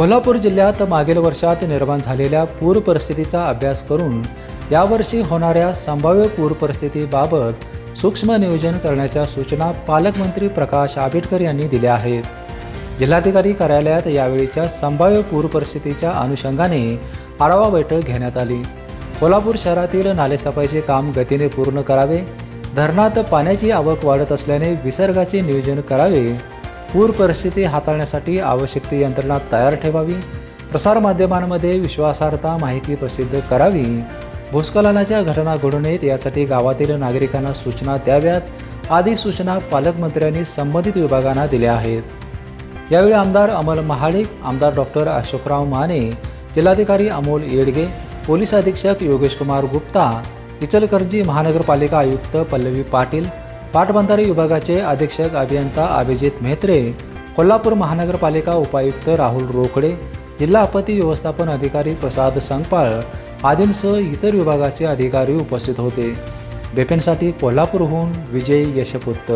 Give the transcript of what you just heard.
कोल्हापूर जिल्ह्यात मागील वर्षात निर्माण झालेल्या पूर परिस्थितीचा अभ्यास करून यावर्षी होणाऱ्या संभाव्य पूर परिस्थितीबाबत सूक्ष्म नियोजन करण्याच्या सूचना पालकमंत्री प्रकाश आंबेडकर यांनी दिल्या आहेत. जिल्हाधिकारी कार्यालयात यावेळीच्या संभाव्य पूर परिस्थितीच्या अनुषंगाने आढावा बैठक घेण्यात आली. कोल्हापूर शहरातील नालेसफाईचे काम गतीने पूर्ण करावे धरणात पाण्याची आवक वाढत असल्याने विसर्गाचे नियोजन करावे पूर परिस्थिती हाताळण्यासाठी आवश्यक ती यंत्रणा तयार ठेवावी. प्रसारमाध्यमांमध्ये विश्वासार्हता माहिती प्रसिद्ध करावी. भूस्खलनाच्या घटना घडू नयेत यासाठी गावातील नागरिकांना सूचना द्याव्यात. आदी सूचना पालकमंत्र्यांनी संबंधित विभागांना दिल्या आहेत. यावेळी आमदार अमल महाडिक आमदार डॉक्टर अशोकराव माने जिल्हाधिकारी अमोल येडगे पोलीस अधीक्षक योगेश कुमार गुप्ता इचलकरंजी महानगरपालिका आयुक्त पल्लवी पाटील पाटबंधारे विभागाचे अधीक्षक अभियंता अभिजित म्हेत्रे कोल्हापूर महानगरपालिका उपायुक्त राहुल रोकडे जिल्हा आपत्ती व्यवस्थापन अधिकारी प्रसाद संगपाळ आदींसह इतर विभागाचे अधिकारी उपस्थित होते. बेपेनसाठी कोल्हापूरहून विजय यशपुत्त.